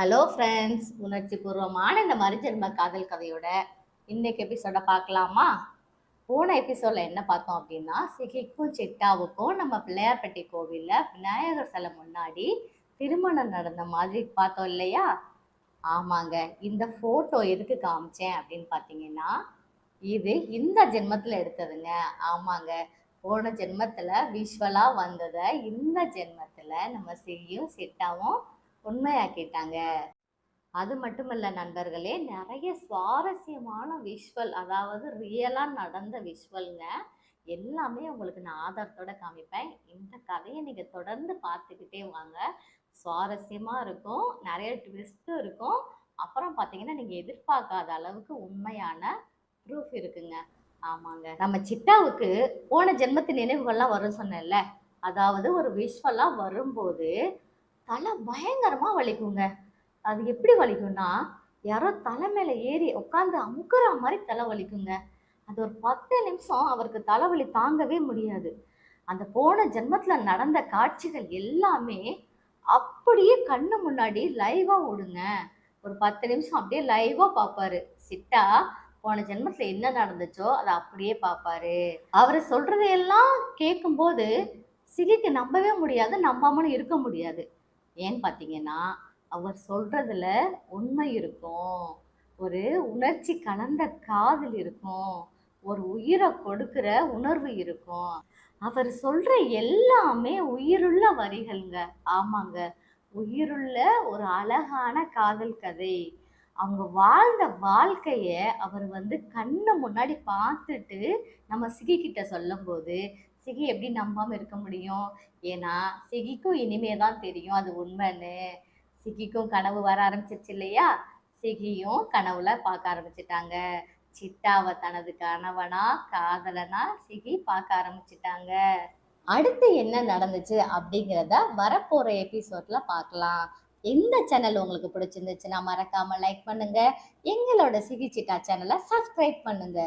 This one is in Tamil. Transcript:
ஹலோ ஃப்ரெண்ட்ஸ் உணர்ச்சி பூர்வமான இந்த மறுஜென்ம காதல் கதையோட இன்னைக்கு எபிசோட பார்க்கலாமா? போன எபிசோடில் என்ன பார்த்தோம் அப்படின்னா சிகிக்கும் சிட்டாவுக்கும் நம்ம பிள்ளையார்பட்டி கோவிலில் விநாயகர் சிலை முன்னாடி திருமணம் நடந்த மாதிரி பார்த்தோம் இல்லையா? ஆமாங்க. இந்த ஃபோட்டோ எதுக்கு காமிச்சேன் அப்படின்னு பார்த்தீங்கன்னா இது இந்த ஜென்மத்தில் எடுத்ததுங்க. ஆமாங்க. போன ஜென்மத்தில் விஷுவலாக வந்ததை இந்த ஜென்மத்தில் நம்ம சிகியும் சிட்டாவும் உண்மையாக்கிட்டாங்க அது மட்டும் இல்லை நண்பர்களே நிறைய சுவாரஸ்யமான விஷுவல் அதாவது ரியலாக நடந்த விஷுவல்ங்க எல்லாமே உங்களுக்கு நான் ஆதாரத்தோட காமிப்பேன். இந்த கதையை நீங்கள் தொடர்ந்து பார்த்துக்கிட்டே வாங்க. சுவாரஸ்யமாக இருக்கும் நிறைய ட்விஸ்ட்டும் இருக்கும். அப்புறம் பார்த்தீங்கன்னா நீங்கள் எதிர்பார்க்காத அளவுக்கு உண்மையான ப்ரூஃப் இருக்குங்க. ஆமாங்க. நம்ம சிட்டாவுக்கு போன ஜென்மத்து நினைவுகள்லாம் வரும் சொன்னேன்ல. அதாவது ஒரு விஷுவலாக வரும்போது தலை பயங்கரமாக வலிக்குங்க. அது எப்படி வலிக்கும்னா யாரோ தலை மேலே ஏறி உட்காந்து அமுக்குற மாதிரி தலை வலிக்குங்க. அது ஒரு பத்து நிமிஷம் அவருக்கு தலைவலி தாங்கவே முடியாது. அந்த போன ஜென்மத்தில் நடந்த காட்சிகள் எல்லாமே அப்படியே கண்ணு முன்னாடி லைவாக ஓடுங்க. ஒரு பத்து நிமிஷம் அப்படியே லைவாக பார்ப்பாரு. சிட்டா போன ஜென்மத்தில் என்ன நடந்துச்சோ அதை அப்படியே பார்ப்பாரு. அவர் சொல்றதையெல்லாம் கேட்கும்போது சிகிக்கு நம்பவே முடியாது நம்பாமலும் இருக்க முடியாது. ஏன்னு பார்த்தீங்கன்னா அவர் சொல்றதுல உண்மை இருக்கும். ஒரு உணர்ச்சி கலந்த காதல் இருக்கும். ஒரு உயிரை கொடுக்கிற உணர்வு இருக்கும். அவர் சொல்ற எல்லாமே உயிருள்ள வரிகள்ங்க. ஆமாங்க. உயிருள்ள ஒரு அழகான காதல் கதை. அவங்க வாழ்ந்த வாழ்க்கைய அவர் வந்து கண்ணு முன்னாடி பார்த்துட்டு நம்ம சிகிக்கிட்ட சொல்லும்போது சிகி எப்படி நம்பாமல் இருக்க முடியும்? ஏன்னா சிகிக்கும் இனிமே தான் தெரியும். அது உண்மைன்னு. சிகிக்கும் கனவு வர ஆரம்பிச்சிருச்சு இல்லையா? சிகியும் கனவுல பார்க்க ஆரம்பிச்சிட்டாங்க. சிட்டாவை தனது கணவனா காதலனா சிகி பார்க்க ஆரம்பிச்சிட்டாங்க. அடுத்து என்ன நடந்துச்சு அப்படிங்கிறத வரப்போற எபிசோட்ல பார்க்கலாம். இந்த சேனல் உங்களுக்கு பிடிச்சிருந்துச்சுன்னா மறக்காம லைக் பண்ணுங்க. எங்களோட சிகி சிட்டா சேனலை சப்ஸ்கிரைப் பண்ணுங்க.